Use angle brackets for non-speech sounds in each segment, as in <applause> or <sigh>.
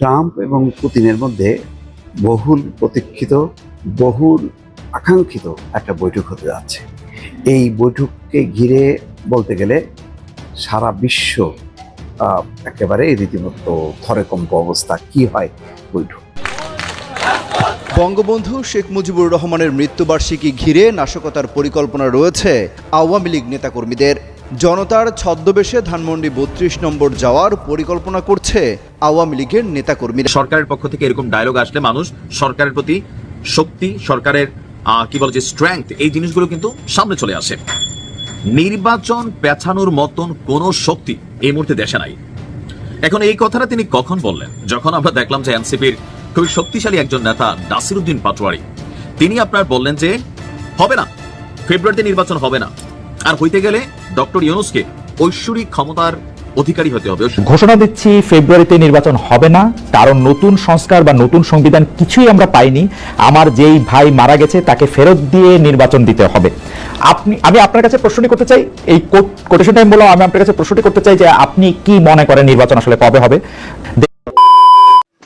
Trump এবং পুতিনের মধ্যে বহুল প্রতীক্ষিত, বহুল আকাঙ্ক্ষিত একটা বৈঠক হতে যাচ্ছে। এই বৈঠককে ঘিরে বলতে গেলে সারা বিশ্ব একেবারে রীতিমতো থরেকম্প অবস্থা। কি হয় বৈঠক? বঙ্গবন্ধু শেখ মুজিবুর রহমানের মৃত্যুবার্ষিকী ঘিরে নাশকতার পরিকল্পনা রয়েছে আওয়ামী লীগ নেতাকর্মীদের। জনতার ছদ্মবেশে ধানমন্ডি বত্রিশ নম্বর যাওয়ার পরিকল্পনা করছে আওয়ামী লীগের নেতাকর্মীরা। সরকারের পক্ষ থেকে এরকম ডায়লগ আসলে মানুষ সরকারের প্রতি শক্তি, সরকারের কি বলে যে স্ট্রেংথ এই জিনিসগুলো কিন্তু সামনে চলে আসে। নির্বাচন পেছানোর মতন কোনো শক্তি এই মুহূর্তে দেশে নাই। এখন এই কথাটা তিনি কখন বললেন? যখন আমরা দেখলাম যে এনসিপির খুবই শক্তিশালী একজন নেতা নাসিরুদ্দিন পাটোয়ারি, তিনি আপনার বললেন যে, হবে না। ফেব্রুয়ারিতে নির্বাচন হবে না। আর হইতে গেলে ডক্টর ইউনুসকে ঐশ্বরিক ক্ষমতার অধিকারী হতে হবে। ঘোষণা দিচ্ছি, ফেব্রুয়ারিতে নির্বাচন হবে না। কারণ নতুন সংস্কার বা নতুন সংবিধান কিছুই আমরা পাইনি। আমার যেই ভাই মারা গেছে, তাকে ফেরত দিয়ে নির্বাচন দিতে হবে। আপনি, আমি আপনার কাছে প্রশ্নটি করতে চাই। এই কোটেশন টাইম বললাম, আমি আপনার কাছে প্রশ্নটি করতে চাই যে আপনি কি মনে করেন নির্বাচন আসলে কবে হবে?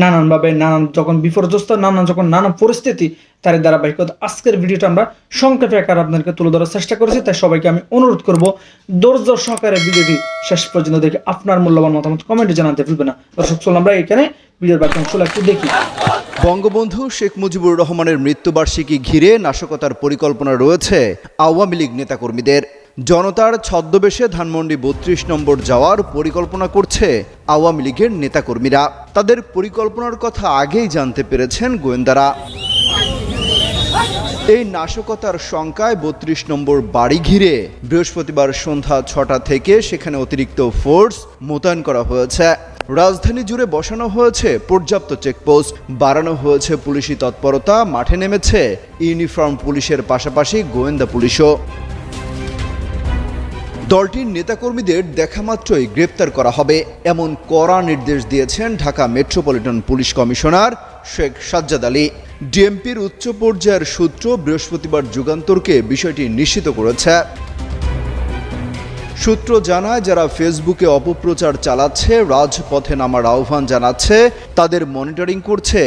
নানানভাবে নানান যখন বিপর্যস্ত, নানান যখন নানান পরিস্থিতি তার ধারাবাহিকতা, আজকের ভিডিওটা আমরা সংক্ষেপে আকার আপনাদেরকে তুলে ধরার চেষ্টা করেছি, তাই সবাইকে আমি অনুরোধ করব, ধৈর্য সহকারে ভিডিওটি শেষ পর্যন্ত দেখে আপনার মূল্যবান মতামত কমেন্টে জানাতে ভুলবেন না। দর্শক, চলুন আমরা এখানে ভিডিওর বাকি অংশগুলো একটু দেখি। বঙ্গবন্ধু শেখ মুজিবুর রহমানের মৃত্যুবার্ষিকী ঘিরে নাশকতার পরিকল্পনা রয়েছে আওয়ামী লীগ নেতাকর্মীদের। জনতার ছদ্মবেশে ধানমন্ডি বত্রিশ নম্বর যাওয়ার পরিকল্পনা করছে আওয়ামী লীগের নেতাকর্মীরা। তাদের পরিকল্পনার কথা আগেই জানতে পেরেছেন গোয়েন্দারা। এই নাশকতার শঙ্কায় বত্রিশ নম্বর বাড়ি ঘিরে বৃহস্পতিবার সন্ধ্যা ছটা থেকে সেখানে অতিরিক্ত ফোর্স মোতায়েন করা হয়েছে। রাজধানী জুড়ে বসানো হয়েছে পর্যাপ্ত চেকপোস্ট, বাড়ানো হয়েছে পুলিশি তৎপরতা, মাঠে নেমেছে ইউনিফর্ম পুলিশের পাশাপাশি গোয়েন্দা পুলিশও। দলটির নেতাকর্মীদের দেখামাত্রই গ্রেপ্তার করা হবে, এমন কড়া নির্দেশ দিয়েছেন Dhaka Metropolitan Police commissioner Sheikh Sajjad Ali. ডিএমপির উচ্চ পর্যায়ের সূত্র বৃহস্পতিবার যুগান্তরকে বিষয়টি নিশ্চিত করেছে। সূত্র জানায়, যারা ফেসবুকে অপপ্রচার চালাচ্ছে, রাজপথে নামার আহ্বান জানাচ্ছে, তাদের মনিটরিং করছে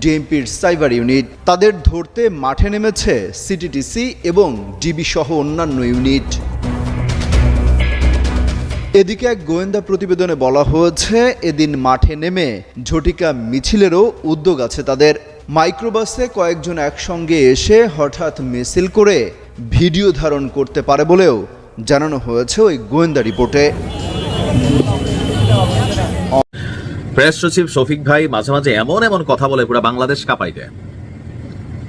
ডিএমপির সাইবার ইউনিট। তাদের ধরতে মাঠে নেমেছে সিটিটিসি এবং ডিবি সহ অন্যান্য ইউনিট। এদিকে এক গোয়েন্দা প্রতিবেদনে বলা হয়েছে, এদিন মাঠে নেমে ঝটিকা মিছিলেরও উদ্যোগ আছে তাদের। মাইক্রোবাসে কয়েকজন একসঙ্গে এসে হঠাৎ মিছিল করে ভিডিও ধারণ করতে পারে বলেও জানানো হয়েছে ওই গোয়েন্দা রিপোর্টে। প্রেস সচিব শফিক ভাই মাঝে মাঝে এমন এমন কথা বলে পুরো বাংলাদেশ কাঁপাই দেয়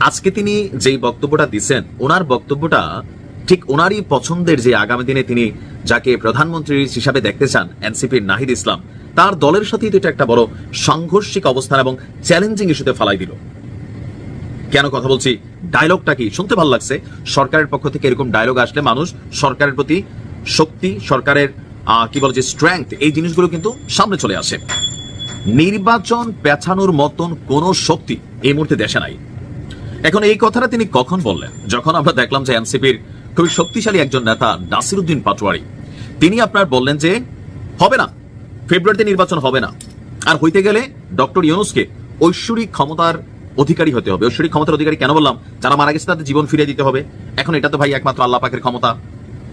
আজকে তিনি যেই বক্তব্যটা দিচ্ছেন ওনার বক্তব্যটা ঠিক ওনারই পছন্দের যে আগামী দিনে তিনি যাকে প্রধানমন্ত্রী হিসাবে দেখতে চান, এনসিপির নাহিদ ইসলাম, তার দলের সাথেই তো এটা একটা বড় সাংঘর্ষিক অবস্থান এবং চ্যালেঞ্জিং ইস্যুতে ফালাই দিল। কেন কথা বলছি? ডায়লগটা কি? শুনতে ভালো লাগছে। সরকারের পক্ষ থেকে এরকম ডায়লগ আসলে মানুষ সরকারের প্রতি শক্তি, সরকারের কি বলে যে স্ট্রেংথ এই জিনিসগুলো কিন্তু সামনে চলে আসে। নির্বাচন পেছানোর মতন কোনো শক্তি এই মুহূর্তে দেশে নাই। এখন এই কথাটা তিনি কখন বললেন? যখন আমরা দেখলাম যে এনসিপির খুবই শক্তিশালী একজন নেতা, নাসিরুদ্দিন পাটোয়ারি। তিনি আপনার বললেন যে, হবে না, ফেব্রুয়ারিতে নির্বাচন হবে না। আর হইতে গেলে ডক্টর ইউনুসকে ঐশ্বরিক ক্ষমতার অধিকারী হতে হবে। ঐশ্বরিক ক্ষমতার অধিকারী কেন বললাম? যারা মারা গেছে তাদের জীবন ফিরিয়ে দিতে হবে। এখন এটা তো ভাই একমাত্র আল্লাহ পাকের ক্ষমতা।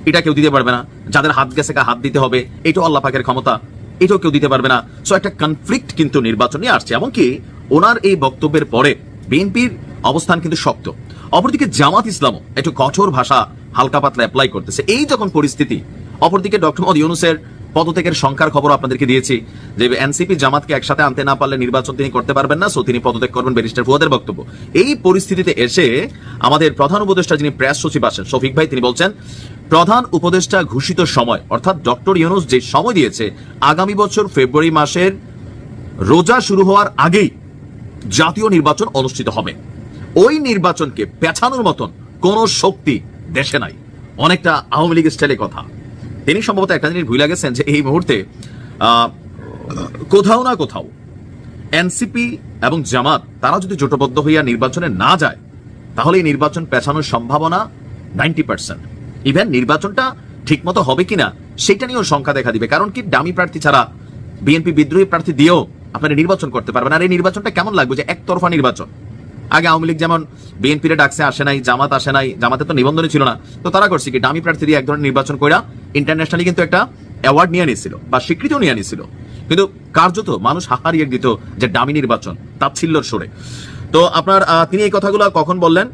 এটা কেউ দিতে পারবে না। যাদের হাত গেছে হাত দিতে হবে, এটাও আল্লাহ পাকের ক্ষমতা। এটাও কেউ দিতে পারবে না। সো একটা কনফ্লিক্ট কিন্তু নির্বাচন আসছে। এমনকি ওনার এই বক্তব্যের পরে বিএনপির অবস্থান কিন্তু শক্ত। অপরদিকে জামাত ইসলামও একটু কঠোর ভাষা হালকা পাতলা অ্যাপ্লাই করতেছে। এই যখন পরিস্থিতি, অপরদিকে ডক্টর মোহাম্মদ ইউনুসের পদত্যাগের সংখ্যার খবর আপনাদেরকে দিয়েছি যে এনসিপি জামাতকে একসাথে আনতে না পারলে নির্বাচন তিনি করতে পারবেন না, সো তিনি পদত্যাগ করবেন ব্যারিস্টার ফুয়াদের বক্তব্য। এই পরিস্থিতিতে এসে আমাদের প্রধান উপদেষ্টা যিনি প্রেস সচিব আছেন, শফিক ভাই, তিনি বলছেন, প্রধান উপদেষ্টা ঘোষিত সময়, অর্থাৎ ডক্টর ইউনুস যে সময় দিয়েছে, আগামী বছর ফেব্রুয়ারি মাসের রোজা শুরু হওয়ার আগেই জাতীয় নির্বাচন অনুষ্ঠিত হবে। ওই নির্বাচনকে পেছানোর মতন কোন শক্তি দেশে নাই। অনেকটা আওয়ামী লীগ স্টাইলে কথা। তিনি সম্ভবত একটা জিনিস ভুলে গেছেন যে এই মুহূর্তে কোথাও না কোথাও এনসিপি এবং জামাত, তারা যদি জোটবদ্ধ হইয়া নির্বাচনে না যায়, তাহলে এই নির্বাচন পেছানোর সম্ভাবনা নাইনটি পার্সেন্ট ইভেন নির্বাচনটা ঠিকমতো হবে কিনা সেটা নিয়েও সংখ্যা দেখা দিবে। কারণ কি ডামি প্রার্থী ছাড়া বিএনপি বিদ্রোহী প্রার্থী দিয়েও আপনারা নির্বাচন করতে পারবেন। আর এই নির্বাচনটা কেমন লাগবে যে একতরফা নির্বাচন? আগে আওয়ামী লীগ যেমন বিএনপির ডাকছে, আসে নাই, জামাত আসে নাই, জামাতে তো নিবন্ধনই ছিল না। তো তারা করছে কি? ডামি প্রার্থী দিয়ে এক ধরনের নির্বাচন কইরা ইন্টারন্যাশনালি কিন্তু একটা অ্যাওয়ার্ড নিয়ে নিছিল বা স্বীকৃতিও নিয়ে নিছিল কিন্তু কার্যত মানুষ হাহারিয়ে দিত যে ডামি নির্বাচন, তাচ্ছিল্যর সরে। তো আপনার তিনি এই কথাগুলো কখন বললেন?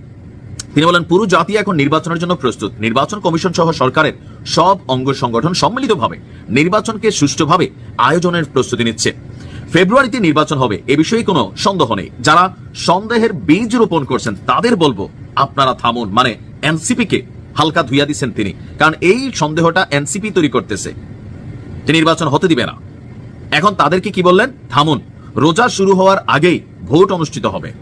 তিনি বলেন পুরো জাতি এখন নির্বাচনের জন্য প্রস্তুত। নির্বাচন কমিশন সহ সরকারের সব অঙ্গ সংগঠন সম্মিলিতভাবে নির্বাচনকে সুষ্ঠুভাবে আয়োজনের প্রস্তুতি নিচ্ছে। ফেব্রুয়ারিতে নির্বাচন হবে, এ বিষয়ে কোনো সন্দেহ নেই। যারা সন্দেহের বীজ রোপণ করছেন, তাদের বলব আপনারা থামুন। মানে এনসিপি কে হালকা ধুইয়া দিচ্ছেন তিনি, কারণ এই সন্দেহটা এনসিপি তৈরি করতেছে। যে নির্বাচন হতে দিবে না। এখন তাদেরকে কি বললেন? থামুন, রোজা শুরু হওয়ার আগেই ভোট অনুষ্ঠিত হবে।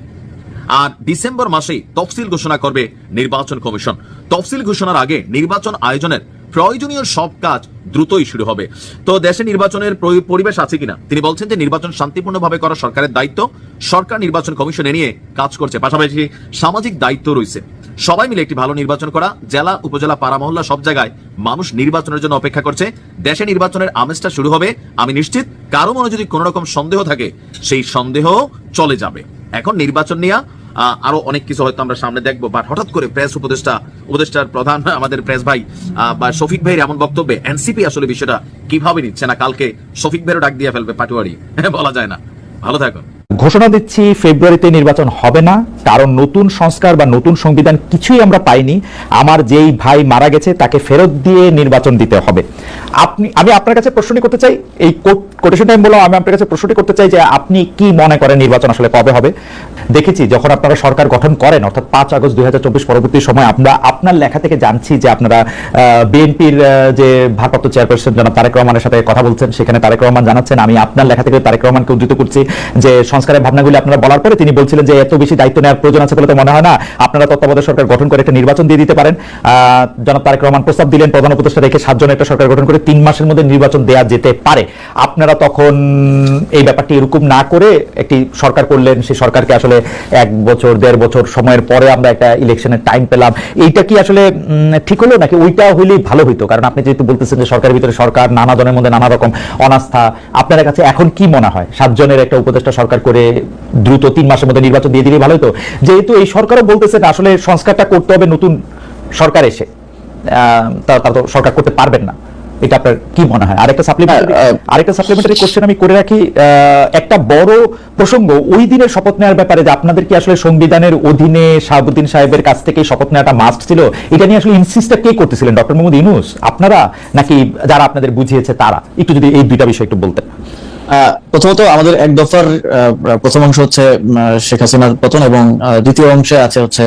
আর ডিসেম্বর মাসেই তফসিল ঘোষণা করবে নির্বাচন কমিশন। তফসিল ঘোষণার আগে নির্বাচন আয়োজনের প্রয়োজনীয় সব কাজ দ্রুতই শুরু হবে। তো দেশে নির্বাচনের পরিবেশ আছে কিনা? তিনি বলছেন যে নির্বাচন শান্তিপূর্ণভাবে করা সরকারের দায়িত্ব। সরকার নির্বাচন কমিশন নিয়ে কাজ করছে। পাশাপাশি সামাজিক দায়িত্ব রয়েছে। সবাই মিলে একটি ভালো নির্বাচন করা, জেলা, উপজেলা পাড়া সব জায়গায় মানুষ নির্বাচনের জন্য অপেক্ষা করছে। দেশে নির্বাচনের আমেজটা শুরু হবে, আমি নিশ্চিত। কারও মনে যদি কোনো রকম সন্দেহ থাকে, সেই সন্দেহ চলে যাবে। এখন নির্বাচন নিয়ে আরও অনেক কিছু হয়তো আমরা সামনে দেখব। বাট হঠাৎ করে প্রেস উপদেষ্টা, উপদেষ্টার প্রধান, <laughs> আমাদের প্রেস ভাই বা শফিক ভাইয়ের এমন বক্তব্যে এনসিপি আসলে বিষয়টা কীভাবে নিচ্ছে না? কালকে শফিক ভাইয়েরও ডাক দিয়ে ফেলবে পাটুয়ারি। <laughs> বলা যায় না। ভালো থাকুন। ঘোষণা দিচ্ছি, ফেব্রুয়ারিতে নির্বাচন হবে না। কারণ নতুন সংস্কার বা নতুন সংবিধান কিছুই আমরা পাইনি। আমার যেই ভাই মারা গেছে, তাকে ফেরত দিয়ে নির্বাচন দিতে হবে। আপনি, আমি আপনার কাছে প্রশ্নটি করতে চাই। এই কোটেশন টাইম বললাম আমি আপনার কাছে প্রশ্নটি করতে চাই যে আপনি কি মনে করেন নির্বাচন আসলে কবে হবে? দেখেছি, যখন আপনারা সরকার গঠন করেন, অর্থাৎ পাঁচ আগস্ট দুই হাজার চব্বিশ পরবর্তী সময়, আমরা আপনার লেখা থেকে জানছি যে আপনারা বিএনপির যে ভারপ্রাপ্ত চেয়ারপারসন জনাব তারেক রহমানের সাথে কথা বলছেন, সেখানে তারেক রহমান জানাচ্ছেন, আমি আপনার লেখা থেকে তারেক রহমানকে উদ্ধৃত করছি যে সংস্কারের ভাবনাগুলি আপনারা বলার পরে তিনি বলছিলেন যে এত বেশি দায়িত্ব নেওয়ার প্রয়োজন আছে বলে তো মনে হয় না। আপনারা তত্ত্বাবধায়ক সরকার গঠন করে একটা নির্বাচন দিয়ে দিতে পারেন। জনাব তারেক রহমান প্রস্তাব দিলেন, প্রধান উপদেষ্টা রেখে সাতজন একটা সরকার গঠন করে তিন মাসের মধ্যে নির্বাচন দেওয়া যেতে পারে। আপনারা তখন এই ব্যাপারটি এরকম না করে একটি সরকার করলেন, সেই সরকারকে আসলে এক বছর, দেড় বছর সময়ের পরে আমরা একটা ইলেকশনের টাইম পেলাম। এইটা কি আসলে ঠিক হলো নাকি ওইটা হইলেই ভালো হইতো? কারণ আপনি যেহেতু বলতেছেন যে সরকারের ভিতরে সরকার, নানা জনের মধ্যে নানা রকম অনাস্থা আপনার কাছে এখন কি মনে হয়? সাতজনের একটা উপদেষ্টা সরকার করে দ্রুত তিন মাসের মধ্যে নির্বাচন দিয়ে দিলেই ভালো হতো। যেহেতু এই সরকারও বলতেছে যে আসলে সংস্কারটা করতে হবে নতুন সরকার এসে। তা তারা তো সরকার করতে পারবেন না। এটা আপনার কি মনে হয়? আরেকটা সাপ্লিমেন্টারি আরেকটা সাপ্লিমেন্টারি কোশ্চেন আমি করে রাখি। একটা বড় প্রসঙ্গ ওই দিনের শপথ নেওয়ার ব্যাপারে যে আপনাদের কি আসলে সংবিধানের অধীনে শাহাবুদ্দিন সাহেবের কাছ থেকে শপথ নেওয়াটা মাস্ট ছিল? এটা নিয়ে আসলে ইনসিস্টটা কে করতেছিলেন? ডক্টর মোহাম্মদ ইউনুস? আপনারা? নাকি যারা আপনাদের বুঝিয়েছে তারা? একটু যদি এই দুইটা বিষয় একটু বলতেন। প্রথমত আমাদের এক দফার প্রথম অংশ হচ্ছে শেখ হাসিনার পতন এবং দ্বিতীয় অংশে আছে হচ্ছে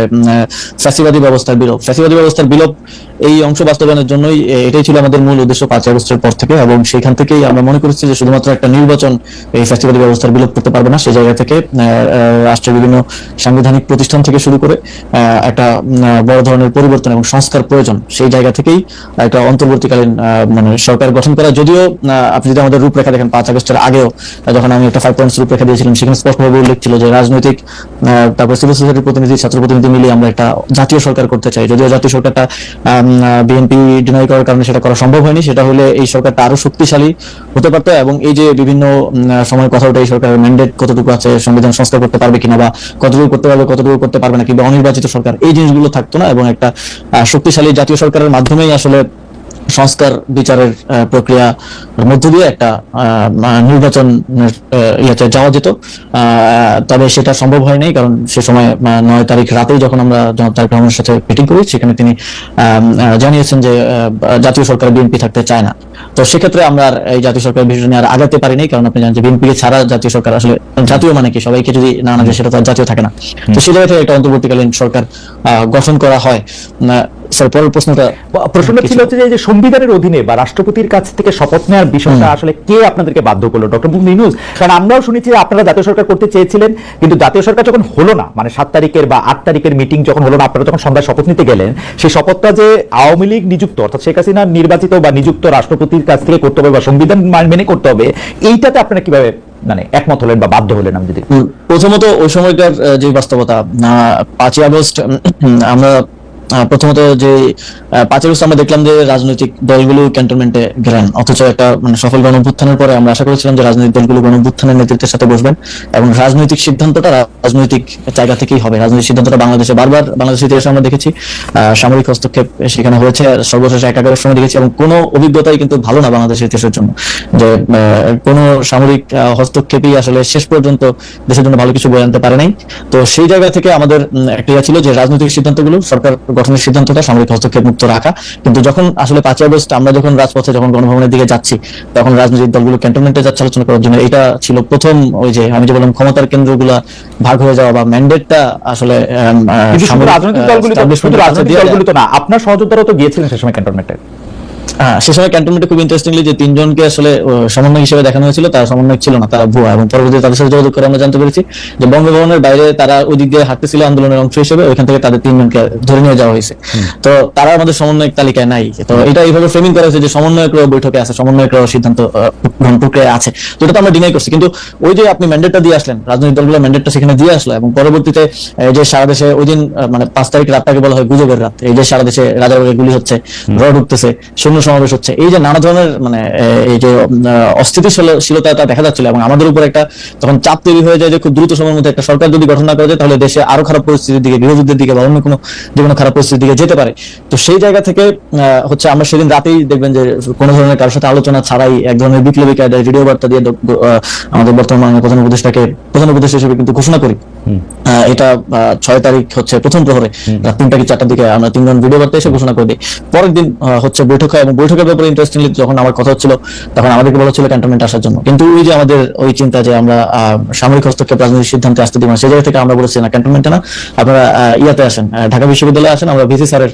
ফ্যাসিবাদী ব্যবস্থার বিলোপ। ফ্যাসিবাদী ব্যবস্থার বিলোপ এই অংশ বাস্তবায়নের জন্যই এটাই ছিল আমাদের মূল উদ্দেশ্য পাঁচ আগস্টের পর থেকে এবং সেখান থেকেই আমরা মনে করেছি যে শুধুমাত্র একটা নির্বাচন এই ফ্যাসিবাদী ব্যবস্থার বিলোপ করতে পারবে না সেই জায়গা থেকে রাষ্ট্রের বিভিন্ন সাংবিধানিক প্রতিষ্ঠান থেকে শুরু করে একটা বড় ধরনের পরিবর্তন এবং সংস্কার প্রয়োজন, সেই জায়গা থেকেই একটা অন্তর্বর্তীকালীন মানে সরকার গঠন করা। যদিও আপনি যদি আমাদের রূপরেখা দেখেন, পাঁচ আগস্টের আগেও, যখন আমি একটা ফাইভ পয়েন্টস রূপরেখা দিয়েছিলাম, সেখানে স্পষ্টভাবে উল্লেখ ছিল যে রাজনৈতিক তারপর সিভিল সোসাইটির প্রতিনিধি, ছাত্র প্রতিনিধি মিলিয়ে আমরা একটা জাতীয় সরকার করতে চাই। যদিও জাতীয় সরকারটা বিএনপি ডিনাই করার কারণে সেটা করা সম্ভব হয়নি। সেটা হলে এই সরকারটা আরও শক্তিশালী হতে পারতো এবং এই যে বিভিন্ন সময় কথা ওঠে এই সরকারের ম্যান্ডেট কতটুকু আছে, সংবিধান সংস্কার করতে পারবে কিনা বা কতটুকু করতে পারবে, কতটুকু করতে পারবে না কিংবা অনির্বাচিত সরকার, এই জিনিসগুলো থাকতো না এবং একটা শক্তিশালী জাতীয় সরকারের মাধ্যমেই আসলে সংস্কার বিচারের প্রক্রিয়া মধ্য দিয়ে একটা নির্বাচন আহ, যাওয়া যেত। তবে সেটা সম্ভব হয় নাই কারণ সে সময় নয় তারিখ রাতেই যখন আমরা জনাব তারেক রহমানের সাথে মিটিং করি সেখানে তিনি জানিয়েছেন যে জাতীয় সরকার বিএনপি থাকতে চায় না। তো সেক্ষেত্রে আমরা এই জাতীয় সরকার বিষয় নিয়ে আর আগাতে পারিনি কারণ আপনি জানেন যে বিএনপি ছাড়া জাতীয় সরকার আসলে জাতীয় মানে কি? সবাইকে যদি না আনা যায় সেটা তো জাতীয় থাকে না। তো সেই জায়গা থেকে একটা অন্তর্বর্তীকালীন সরকার আহ, গঠন করা হয়। স্যার পরের প্রশ্নটা প্রশ্নটা ছিল হচ্ছে যে সংবিধানের অধীনে বা রাষ্ট্রপতির কাছ থেকে শপথ নেওয়ার বিষয়টা আসলে কে আপনাদেরকে বাধ্য করল? ডক্টর মুহাম্মদ ইউনূস? কারণ আমরাও শুনেছি যে আপনারা জাতীয় সরকার করতে চেয়েছিলেন কিন্তু জাতীয় সরকার যখন হলো না মানে সাত তারিখের বা আট তারিখের মিটিং যখন হলো না আপনারা যখন সন্ধ্যায় শপথ নিতে গেলেন সেই শপথটা যে আওয়ামী লীগ নিযুক্ত অর্থাৎ শেখ হাসিনা নির্বাচিত বা নিযুক্ত রাষ্ট্রপতির কাছ থেকে করতে হবে বা সংবিধান মেনে করতে হবে এইটাতে আপনারা কীভাবে মানে একমত হলেন বা বাধ্য হলেন আমি যদি প্রথমত ওই সময়কার যে বাস্তবতা আহ, পাঁচই আগস্ট আমরা প্রথমত যে পাঁচই আগস্ট আমরা দেখলাম যে রাজনৈতিক দলগুলো ক্যান্টনমেন্টে গেলেন অথচ একটা মানে সফল গণ অভ্যুত্থানের পরে আমরা আশা করেছিলাম যে রাজনৈতিক দলগুলো গণ অভ্যুত্থানের নেতৃত্বের সাথে বসবেন এবং রাজনৈতিক সিদ্ধান্তটা রাজনৈতিক জায়গা থেকেই হবে। রাজনৈতিক সিদ্ধান্তটা বাংলাদেশে বারবার বাংলাদেশের ইতিহাসে আমরা দেখেছি সামরিক হস্তক্ষেপ সেখানে হয়েছে, সর্বশেষ একাগারের সময় দেখেছি এবং কোনো অভিজ্ঞতাই কিন্তু ভালো না বাংলাদেশের ইতিহাসের জন্য। যে কোনো সামরিক হস্তক্ষেপই আসলে শেষ পর্যন্ত দেশের জন্য ভালো কিছু বয়ে আনতে পারে নাই। তো সেই জায়গা থেকে আমাদের একটা ইয়ে ছিল যে রাজনৈতিক সিদ্ধান্তগুলো সরকার গঠনের সিদ্ধান্তটা সামরিক হস্তক্ষেপ মুক্ত রাখা। কিন্তু যখন আসলে পাঁচই আগস্ট আমরা যখন রাজপথে যখন গণভবনের দিকে যাচ্ছি তখন রাজনৈতিক দলগুলো ক্যান্টনমেন্টে যাচ্ছে আলোচনা করার জন্য। এটা ছিল প্রথম ওই যে আমি যে বললাম ক্ষমতার কেন্দ্রগুলা ভাগ হয়ে যাওয়া বা ম্যান্ডেটটা আসলে রাজনৈতিক দলগুলি তো না। আপনার সহযোগিতারও তো গিয়েছিলেন সে সময় ক্যান্টনমেন্টে। সে সময় ক্যান্টনমেন্টে খুব ইন্টারেস্টিংলি যে তিনজনকে আসলে সমন্বয় হিসেবে দেখানো হয়েছিল তারা সমন্বয় ছিল না তারা ভুয়া এবং পরবর্তীতে তাদের সাথে যোগাযোগ করে আমরা জানতে পেরেছি যে বঙ্গভবনের বাইরে তারা ওই দিক দিয়ে হাঁটতেছিল আন্দোলনের অংশ হিসেবে ওইখান থেকে তাদের তিনজনকে ধরে নিয়ে যাওয়া হয়েছে। তো তারা আমাদের সমন্বয়ক তালিকায় নাই। তো এটা এইভাবে ফ্রেমিং করা হয়েছে যে সমন্বয়করা বৈঠকে আছে সমন্বয়করা সিদ্ধান্ত গ্রহণ প্রক্রিয়ায় আছে তো এটা তো আমরা ডিনাই করছি। কিন্তু ওই যে আপনি ম্যান্ডেটটা দিয়ে আসলেন রাজনৈতিক দলগুলো ম্যান্ডেটটা সেখানে দিয়ে আসলো এবং পরবর্তীতে যে সারা দেশে ওই দিন মানে পাঁচ তারিখ রাতটাকে বলা হয় গুজবের রাত এই যে সারা দেশে রাজাবাগে গুলি হচ্ছে রড উঠতেছে শূন্য সমাবেশ হচ্ছে। এই যে নানা ধরনের মানে এই যে আহ, অস্থিতিশীলতাটা দেখা যাচ্ছিল এবং আমাদের উপর একটা তখন চাপ তৈরি হয়ে যায় যে খুব দ্রুত সময়ের মধ্যে একটা সরকার যদি গঠন না করা যায় তাহলে দেশে আরও খারাপ পরিস্থিতির দিকে গৃহযুদ্ধের দিকে বা অন্য কোনো যে কোনো খারাপ পরিস্থিতির দিকে যেতে পারে। তো সেই জায়গা থেকে হচ্ছে আমরা সেদিন রাতেই দেখবেন যে কোনো ধরনের কারোর সাথে আলোচনা ছাড়াই এক ধরনের বিপ্লবী কায়দায় ভিডিও বার্তা দিয়ে আমাদের বর্তমান প্রধান উপদেষ্টাকে প্রধান উপদেষ্টা হিসেবে কিন্তু ঘোষণা করি। এটা ছয় তারিখ হচ্ছে প্রথম প্রহরে। রাত তিনটা কি চারটার দিকে আমরা তিনজন ভিডিও বার্তা এসে ঘোষণা করে দিই। পরের দিন হচ্ছে বৈঠক হয় এবং বৈঠকের ব্যাপারে ইন্টারেস্টিংলি যখন আমার কথা হচ্ছিল তখন আমাদেরকে বলা ছিল ক্যান্টনমেন্ট আসার জন্য। কিন্তু ওই যে আমাদের ওই চিন্তা যে আমরা সামরিক হস্তক্ষেপ রাজনৈতিক সিদ্ধান্তে আসতে দিব না সেই জায়গা থেকে আমরা বলেছি না ক্যান্টনমেন্টে না। আপনারা ইয়াতে আসেন ঢাকা বিশ্ববিদ্যালয়ে আসেন আমরা ভিসি স্যারের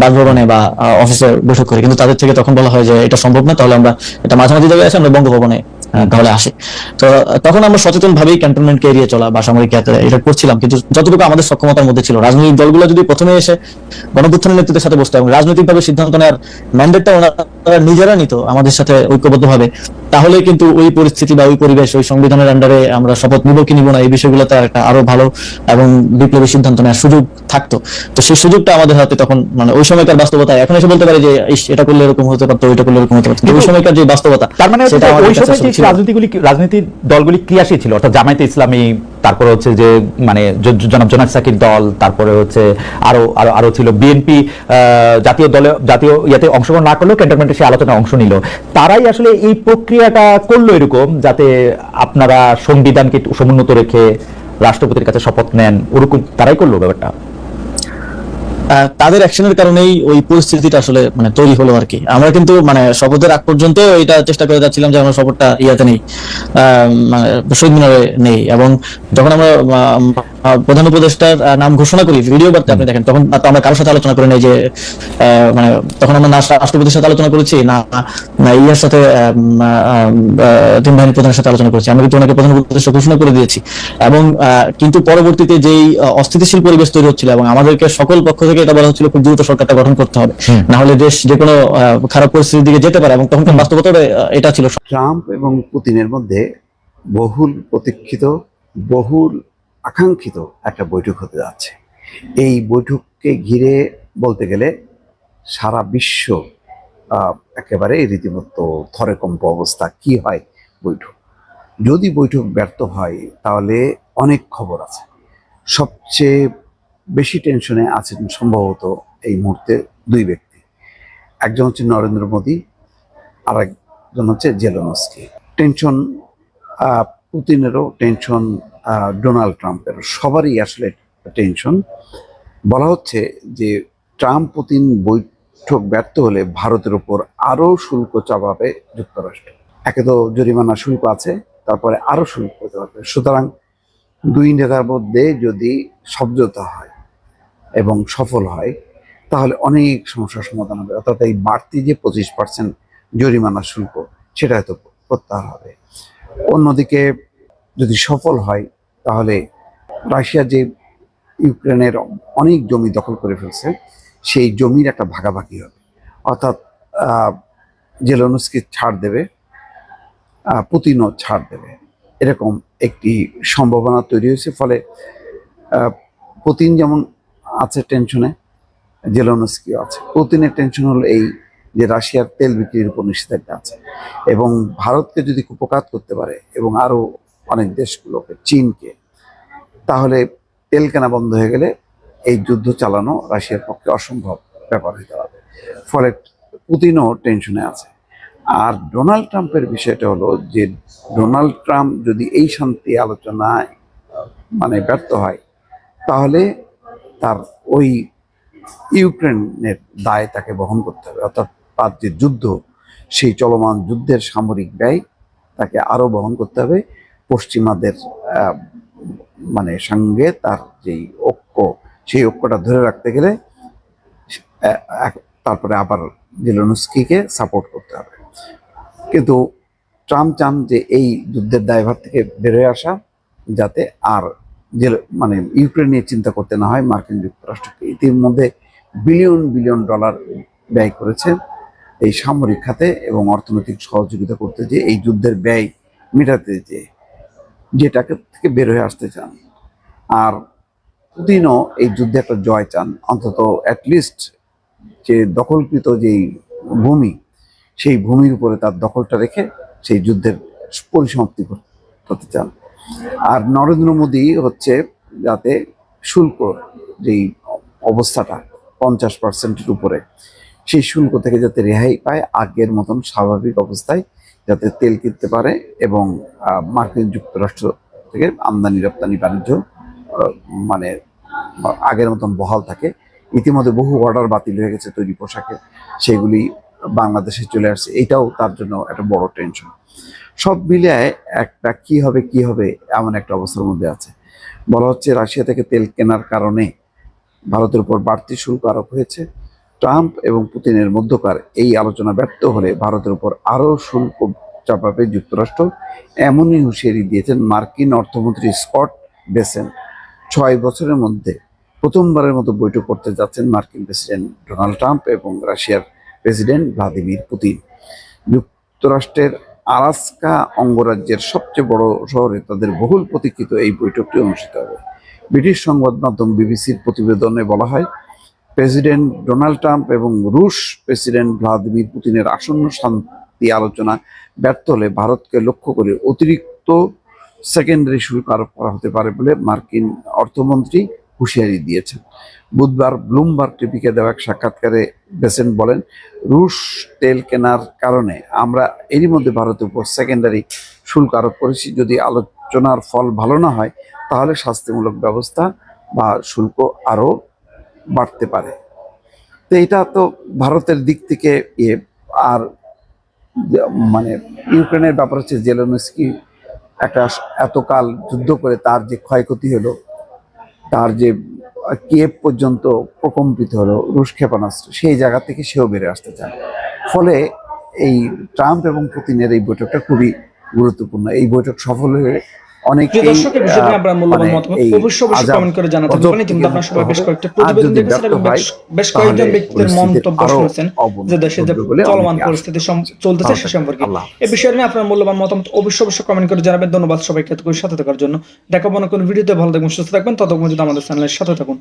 বাসভবনে বা অফিসে বৈঠক করি। কিন্তু তাদের থেকে তখন বলা হয় যে এটা সম্ভব না তাহলে আমরা এটা মাঝামাঝি জায়গায় আসে আমরা বঙ্গভবনে তাহলে আসে। তো, তখন আমরা সচেতন ভাবেই ক্যান্টনমেন্টকে এড়িয়ে চলা বা সামরিক এটা করছিলাম। কিন্তু যতটুকু আমাদের সক্ষমতার মধ্যে ছিল, রাজনৈতিক দলগুলো যদি প্রথমে এসে গণপুত্থানের নেতৃত্বের সাথে বসতো এবং রাজনৈতিকভাবে সিদ্ধান্ত নেওয়ার ম্যান্ডেটটা ওনারা নিজেরা নিত আমাদের সাথে ঐক্যবদ্ধভাবে। তাহলে কিন্তু ওই পরিস্থিতি বা ওই পরিবেশ ওই সংবিধানের আন্ডারে আমরা শপথ নিব কি নিব না এই বিষয়গুলোতে আর একটা আরও ভালো এবং বিপ্লবী সিদ্ধান্ত নেওয়ার সুযোগ থাকতো। তো সেই সুযোগটা আমাদের হাতে তখন মানে ওই সময়কার বাস্তবতা এখন এসে বলতে পারি যে এটা করলে এরকম হতে পারতো ওইটা করলে এরকম হতে পারতো। ওই সময়কার যে বাস্তবতা তার মানে ওই সময়। রাজনীতিগুলি রাজনীতির দলগুলি ক্রিয়াশীল ছিল অর্থাৎ জামায়াতে ইসলামী তারপরে হচ্ছে যে মানে জনাব জনাব সাকির দল, তারপরে হচ্ছে আরও আরও আরও ছিল বিএনপি জাতীয় দলে, জাতীয় ইয়াতে অংশগ্রহণ না করলেও ক্যান্টনমেন্টে সে আলোচনায় অংশ নিল। তারাই আসলে এই প্রক্রিয়াটা করল এরকম যাতে আপনারা সংবিধানকে সমুন্নত রেখে রাষ্ট্রপতির কাছে শপথ নেন, ওরকম তারাই করল ব্যাপারটা। তাদের অ্যাকশনের কারণেই ওই পরিস্থিতিটা আসলে মানে তৈরি হলো আর কি। আমরা কিন্তু মানে শপথের আগ পর্যন্ত এটা চেষ্টা করে যাচ্ছিলাম যে আমরা শপথটা ইয়াতে নেই মানে শহীদ মিনারে নেই। এবং যখন আমরা প্রধান উপদেষ্টার নাম ঘোষণা করি ভিডিও বার্তা আপনি দেখেন তখন তো আমরা কারোর সাথে আলোচনা করি নাই যে আহ, মানে তখন আমরা না রাষ্ট্রপতির সাথে আলোচনা করেছি না না ইয়ার সাথে তিন বাহিনী প্রধানের সাথে আলোচনা করেছি। আমরা কিন্তু ওনাকে প্রধান উপদেষ্টা ঘোষণা করে দিয়েছি। এবং আহ, কিন্তু পরবর্তীতে যেই অস্থিতিশীল পরিবেশ তৈরি হচ্ছিল এবং আমাদেরকে সকল পক্ষ থেকে এটা বলা হচ্ছিল খুব দ্রুত সরকারটা গঠন করতে হবে। না হলে দেশ যে কোনো আহ, খারাপ পরিস্থিতির দিকে যেতে পারে এবং তখনকার বাস্তবতা এটা ছিল। ট্রাম্প এবং পুতিনের মধ্যে বহুল প্রতীক্ষিত বহুল আকাঙ্ক্ষিত একটা বৈঠক হতে যাচ্ছে। এই বৈঠককে ঘিরে বলতে গেলে সারা বিশ্ব একেবারে রীতিমতো থরেকম্প অবস্থা। কি হয় বৈঠক? যদি বৈঠক ব্যর্থ হয়, তাহলে অনেক খবর আছে। সবচেয়ে বেশি টেনশনে আছেন সম্ভবত এই মুহূর্তে দুই ব্যক্তি। একজন হচ্ছে নরেন্দ্র মোদী আর একজন হচ্ছে জেলোনস্কি। টেনশন পুতিনেরও টেনশন ডোনাল্ড ট্রাম্পের। সবারই আসলে টেনশন। বলা হচ্ছে যে ট্রাম্প পুতিন বৈঠক ব্যর্থ হলে ভারতের উপর আরও শুল্ক চাপাবে যুক্তরাষ্ট্র। একে তো জরিমানা শুল্ক আছে, তারপরে আরও শুল্ক চাপাবে। সুতরাং দুই নেতার মধ্যে যদি সমঝোতা হয় এবং সফল হয়, তাহলে অনেক সমস্যার সমাধান হবে। অর্থাৎ এই বাড়তি যে পঁচিশ পার্সেন্ট জরিমানা শুল্ক, সেটা হয়তো প্রত্যাহার হবে। অন্যদিকে যদি সফল হয় তাহলে রাশিয়া যে ইউক্রেনের অনেক জমি দখল করে ফেলছে, সেই জমির একটা ভাগাভাগি হবে। অর্থাৎ জেলোনস্কি ছাড় দেবে পুতিনও ছাড় দেবে। এরকম একটি সম্ভাবনা তৈরি হয়েছে, ফলে পুতিন যেমন আছে টেনশনে, জেলোনস্কিও আছে। পুতিনের টেনশন হলো এই যে রাশিয়ার তেল বিক্রির উপর নিষেধাজ্ঞা আছে। এবং ভারতকে যদি কুপকাত করতে পারে এবং আরও অনেক দেশগুলোকে, চীনকে। তাহলে তেল কেনা বন্ধ হয়ে গেলে এই যুদ্ধ চালানো রাশিয়ার পক্ষে অসম্ভব ব্যাপার হয়ে দাঁড়াবে। ফলে পুতিনও টেনশনে আছে। আর ডোনাল্ড ট্রাম্পের বিষয়টা হলো যে, ডোনাল্ড ট্রাম্প যদি এই শান্তি আলোচনায় মানে ব্যর্থ হয়, তাহলে তার ওই ইউক্রেনের দায় তাকে বহন করতে হবে। অর্থাৎ তার যে যুদ্ধ, সেই চলমান যুদ্ধের সামরিক ব্যয় তাকে আরও বহন করতে হবে। পশ্চিমাদের মানে সঙ্গে তার যেই ঐক্য, সেই ঐক্যটা ধরে রাখতে গেলে তারপরে আবার জেলোনস্কিকে সাপোর্ট করতে হবে। কিন্তু ট্রাম্প চান যে এই যুদ্ধের দায়ভার থেকে বেরোয় আসা, যাতে আর মানে ইউক্রেন নিয়ে চিন্তা করতে না হয়, মার্কিন যুক্তরাষ্ট্রকে ইতিমধ্যে বিলিয়ন বিলিয়ন ডলার ব্যয় করেছে এই সামরিক খাতে এবং অর্থনৈতিক সহযোগিতা করতে যে এই যুদ্ধের ব্যয় মেটাতে যে যেটাকে থেকে বের হয়ে আসতে চান। আর পুতিনও এই যুদ্ধে একটা জয় চান। অন্তত অ্যাটলিস্ট যে দখলকৃত যেই ভূমি, সেই ভূমির উপরে তার দখলটা রেখে সেই যুদ্ধের পরিসমাপ্তি কর- করতে চান। আর নরেন্দ্র মোদী হচ্ছে যাতে শুল্ক যেই অবস্থাটা পঞ্চাশ পার্সেন্টের উপরে, সেই শুল্ক থেকে যাতে রেহাই পায় আগের মতন স্বাভাবিক অবস্থায় যাতে তেল কিনতে পারে এবং মার্কিন যুক্তরাষ্ট্র থেকে আমদানি, রপ্তানি, বাণিজ্য মানে আগের মতন বহাল থাকে। ইতিমধ্যে বহু অর্ডার বাতিল হয়ে গেছে তৈরি পোশাকে। সেগুলি বাংলাদেশে চলে আসছে। এটাও তার জন্য একটা বড় টেনশন। সব মিলিয়ে একটা কি হবে কি হবে এমন একটা অবস্থার মধ্যে আছে। বলা হচ্ছে রাশিয়া থেকে তেল কেনার কারণে ভারতের উপর বাড়তি শুল্ক আরোপ হয়েছে। ট্রাম্প এবং পুতিনের মধ্যকার এই আলোচনা ব্যর্থ হলে ভারতের উপর আরও শুল্ক চাপাবে যুক্তরাষ্ট্র, এমনই হুঁশিয়ারি দিয়েছেন মার্কিন অর্থমন্ত্রী স্কট বেসেন। ছয় বছরের মধ্যে প্রথমবারের মতো বৈঠক করতে যাচ্ছেন মার্কিন প্রেসিডেন্ট ডোনাল্ড ট্রাম্প এবং রাশিয়ার প্রেসিডেন্ট ভ্লাদিমির পুতিন। যুক্তরাষ্ট্রের আলাস্কা অঙ্গরাজ্যের সবচেয়ে বড় শহরে তাদের বহুল প্রতীক্ষিত এই বৈঠকটি অনুষ্ঠিত হবে। ব্রিটিশ সংবাদ মাধ্যম বিবিসির প্রতিবেদনে বলা হয় প্রেসিডেন্ট ডোনাল্ড ট্রাম্প এবং রুশ প্রেসিডেন্ট ভ্লাদিমির পুতিনের আসন্ন শান্তি আলোচনা ব্যর্থ হলে ভারতকে লক্ষ্য করে অতিরিক্ত সেকেন্ডারি শুল্ক আরোপ করা হতে পারে বলে মার্কিন অর্থমন্ত্রী হুঁশিয়ারি দিয়েছেন। বুধবার ব্লুমবার্গ টিভিকে দেওয়া এক সাক্ষাৎকারে বেসেন বলেন, রুশ তেল কেনার কারণে আমরা এরই মধ্যে ভারতের উপর সেকেন্ডারি শুল্ক আরোপ করেছি। যদি আলোচনার ফল ভালো না হয়, তাহলে শাস্তিমূলক ব্যবস্থা বা শুল্ক আরও বাড়তে পারে। তো এটা তো ভারতের দিক থেকে ইয়ে। আর মানে ইউক্রেনের ব্যাপার হচ্ছে জেলেনস্কি একটা এতকাল যুদ্ধ করে তার যে ক্ষয়ক্ষতি হলো, তার যে কিয়েভ পর্যন্ত প্রকম্পিত হলো, রুশ ক্ষেপণাস্ত্র, সেই জায়গা থেকে সেও বেড়ে আসতে চায়। ফলে এই ট্রাম্প এবং পুতিনের এই বৈঠকটা খুবই গুরুত্বপূর্ণ। এই বৈঠক সফল হয়ে অনেক প্রিয় এই বিষয়ে আপনার মূল্যবান মতামত অবশ্যই অবশ্যই কমেন্ট করে জানাতে পারেন কিন্তু আপনার সবাই বেশ কয়েকটা প্রতিবেদন দেখেছেন এবং বেশ- বেশ কয়েকজন ব্যক্তিদের মন্তব্য শুনেছেন যে দেশে যে চলমান পরিস্থিতি চলতেছে সে সম্পর্কে। এই বিষয়ে নিয়ে আপনার মূল্যবান মতামত অবশ্যই অবশ্যই কমেন্ট করে জানাবেন। ধন্যবাদ সবাইকে সাথে থাকার জন্য। দেখাবো না কোনো ভিডিওতে। ভালো থাকবেন সুস্থ থাকবেন ততক্ষণ যদি আমাদের চ্যানেলের সাথে থাকুন।